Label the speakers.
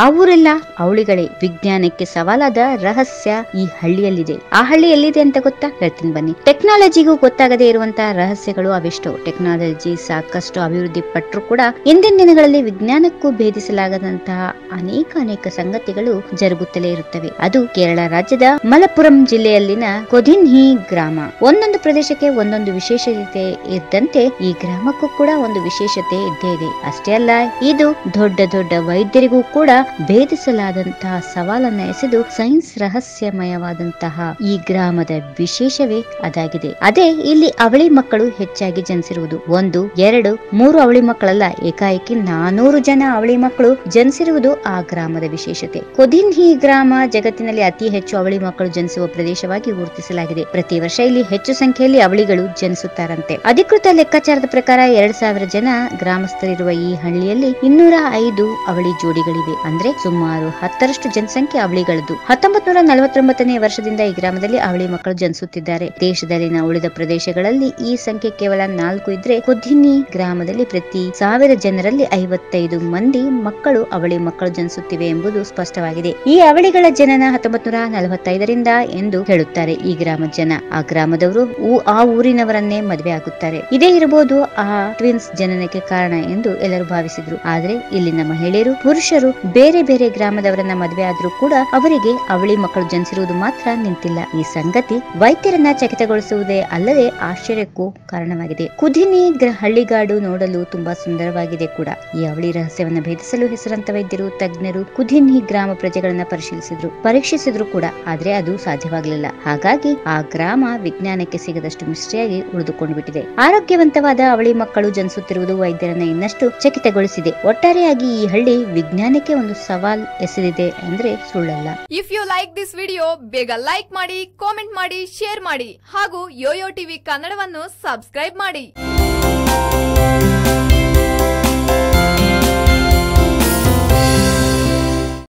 Speaker 1: ಆ ಊರೆಲ್ಲ ಅವಳಿಗಳೇ ವಿಜ್ಞಾನಕ್ಕೆ ಸವಾಲಾದ ರಹಸ್ಯ ಈ ಹಳ್ಳಿಯಲ್ಲಿದೆ. ಆ ಹಳ್ಳಿ ಎಲ್ಲಿದೆ ಅಂತ ಗೊತ್ತಾ? ಹೇಳ್ತೀನಿ ಬನ್ನಿ. ಟೆಕ್ನಾಲಜಿಗೂ ಗೊತ್ತಾಗದೇ ಇರುವಂತಹ ರಹಸ್ಯಗಳು ಅವೆಷ್ಟೋ. ಟೆಕ್ನಾಲಜಿ ಸಾಕಷ್ಟು ಅಭಿವೃದ್ಧಿ ಪಟ್ಟರು ಕೂಡ ಇಂದಿನ ದಿನಗಳಲ್ಲಿ ವಿಜ್ಞಾನಕ್ಕೂ ಭೇದಿಸಲಾಗದಂತಹ ಅನೇಕ ಅನೇಕ ಸಂಗತಿಗಳು ಜರುಗುತ್ತಲೇ ಇರುತ್ತವೆ. ಅದು ಕೇರಳ ರಾಜ್ಯದ ಮಲಪುರಂ ಜಿಲ್ಲೆಯಲ್ಲಿನ ಕೊದಿನ್ಹಿ ಗ್ರಾಮ. ಒಂದೊಂದು ಪ್ರದೇಶಕ್ಕೆ ಒಂದೊಂದು ವಿಶೇಷತೆ ಇದ್ದಂತೆ ಈ ಗ್ರಾಮಕ್ಕೂ ಕೂಡ ಒಂದು ವಿಶೇಷತೆ ಇದ್ದೇ ಇದೆ. ಅಷ್ಟೇ ಅಲ್ಲ, ಇದು ದೊಡ್ಡ ದೊಡ್ಡ ವೈದ್ಯರಿಗೂ ಕೂಡ ಭೇದಿಸಲಾದಂತಹ ಸವಾಲನ್ನ ಎಸೆದು ಸೈನ್ಸ್ ರಹಸ್ಯಮಯವಾದಂತಹ ಈ ಗ್ರಾಮದ ವಿಶೇಷವೇ ಅದಾಗಿದೆ. ಅದೇ ಇಲ್ಲಿ ಅವಳಿ ಮಕ್ಕಳು ಹೆಚ್ಚಾಗಿ ಜನಿಸಿರುವುದು. ಒಂದು, ಎರಡು, ಮೂರು ಅವಳಿ ಮಕ್ಕಳಲ್ಲ, ಏಕಾಏಕಿ ನಾನೂರು ಜನ ಅವಳಿ ಮಕ್ಕಳು ಜನಿಸಿರುವುದು ಆ ಗ್ರಾಮದ ವಿಶೇಷತೆ. ಕೊದಿನ್ಹಿ ಗ್ರಾಮ ಜಗತ್ತಿನಲ್ಲಿ ಅತಿ ಹೆಚ್ಚು ಅವಳಿ ಮಕ್ಕಳು ಜನಿಸುವ ಪ್ರದೇಶವಾಗಿ ಗುರುತಿಸಲಾಗಿದೆ. ಪ್ರತಿ ವರ್ಷ ಇಲ್ಲಿ ಹೆಚ್ಚು ಸಂಖ್ಯೆಯಲ್ಲಿ ಅವಳಿಗಳು ಜನಿಸುತ್ತಾರಂತೆ. ಅಧಿಕೃತ ಲೆಕ್ಕಾಚಾರದ ಪ್ರಕಾರ ಎರಡ್ ಸಾವಿರ ಜನ ಗ್ರಾಮಸ್ಥರಿರುವ ಈ ಹಳ್ಳಿಯಲ್ಲಿ ಇನ್ನೂರ ಐದು ಅವಳಿ ಜೋಡಿಗಳಿವೆ. ಅಂದ್ರೆ ಸುಮಾರು ಹತ್ತರಷ್ಟು ಜನಸಂಖ್ಯೆ ಅವಳಿಗಳದ್ದು. ಹತ್ತೊಂಬತ್ ನಲವತ್ತೊಂಬತ್ತನೇ ವರ್ಷದಿಂದ ಈ ಗ್ರಾಮದಲ್ಲಿ ಅವಳಿ ಮಕ್ಕಳು ಜನಿಸುತ್ತಿದ್ದಾರೆ. ದೇಶದಲ್ಲಿನ ಉಳಿದ ಪ್ರದೇಶಗಳಲ್ಲಿ ಈ ಸಂಖ್ಯೆ ಕೇವಲ ನಾಲ್ಕು ಇದ್ರೆ ಕುದ್ದಿನಿ ಗ್ರಾಮದಲ್ಲಿ ಪ್ರತಿ ಸಾವಿರ ಜನರಲ್ಲಿ ಐವತ್ತೈದು ಮಂದಿ ಮಕ್ಕಳು ಅವಳಿ ಮಕ್ಕಳು ಜನಿಸುತ್ತಿವೆ ಎಂಬುದು ಸ್ಪಷ್ಟವಾಗಿದೆ. ಈ ಅವಳಿಗಳ ಜನನ ಹತ್ತೊಂಬತ್ ನೂರ ನಲವತ್ತೈದರಿಂದ ಎಂದು ಹೇಳುತ್ತಾರೆ ಈ ಗ್ರಾಮದ ಜನ. ಆ ಗ್ರಾಮದವರು ಆ ಊರಿನವರನ್ನೇ ಮದುವೆ ಆಗುತ್ತಾರೆ. ಇದೇ ಇರಬಹುದು ಆ ಟ್ವಿನ್ಸ್ ಜನನಕ್ಕೆ ಕಾರಣ ಎಂದು ಎಲ್ಲರೂ ಭಾವಿಸಿದ್ರು. ಆದ್ರೆ ಇಲ್ಲಿನ ಮಹಿಳೆಯರು, ಪುರುಷರು ಬೇರೆ ಬೇರೆ ಬೇರೆ ಗ್ರಾಮದವರನ್ನ ಮದುವೆ ಆದ್ರೂ ಕೂಡ ಅವರಿಗೆ ಅವಳಿ ಮಕ್ಕಳು ಜನಿಸಿರುವುದು ಮಾತ್ರ ನಿಂತಿಲ್ಲ. ಈ ಸಂಗತಿ ವೈದ್ಯರನ್ನ ಚಕಿತಗೊಳಿಸುವುದೇ ಅಲ್ಲದೆ ಆಶ್ಚರ್ಯಕ್ಕೂ ಕಾರಣವಾಗಿದೆ. ಕುದಿನಿ ಹಳ್ಳಿಗಾಡು ನೋಡಲು ತುಂಬಾ ಸುಂದರವಾಗಿದೆ ಕೂಡ. ಈ ಅವಳಿ ರಹಸ್ಯವನ್ನ ಭೇದಿಸಲು ಹೆಸರಂತ ವೈದ್ಯರು, ತಜ್ಞರು ಕುದಿನಿ ಗ್ರಾಮ ಪ್ರಜೆಗಳನ್ನ ಪರಿಶೀಲಿಸಿದ್ರು, ಪರೀಕ್ಷಿಸಿದ್ರು ಕೂಡ. ಆದ್ರೆ ಅದು ಸಾಧ್ಯವಾಗಲಿಲ್ಲ. ಹಾಗಾಗಿ ಆ ಗ್ರಾಮ ವಿಜ್ಞಾನಕ್ಕೆ ಸಿಗದಷ್ಟು ಮಿಸ್ಟ್ರಿಯಾಗಿ ಉಳಿದುಕೊಂಡು ಬಿಟ್ಟಿದೆ ಆರೋಗ್ಯವಂತವಾದ ಅವಳಿ ಮಕ್ಕಳು ಜನಿಸುತ್ತಿರುವುದು ವೈದ್ಯರನ್ನ ಇನ್ನಷ್ಟು ಚಕಿತಗೊಳಿಸಿದೆ. ಒಟ್ಟಾರೆಯಾಗಿ ಈ ಹಳ್ಳಿ ವಿಜ್ಞಾನಕ್ಕೆ ಒಂದು ಸವಾಲ್ ಎಸೆದಿದೆ ಅಂದ್ರೆ ಸುಳ್ಳಲ್ಲ.
Speaker 2: If you like this video ಬೇಗ ಲೈಕ್ ಮಾಡಿ ಕಾಮೆಂಟ್ ಮಾಡಿ ಶೇರ್ ಮಾಡಿ. ಹಾಗೂ ಯೋಯೋ ಟಿವಿ ಕನ್ನಡವನ್ನು ಸಬ್ಸ್ಕ್ರೈಬ್ ಮಾಡಿ.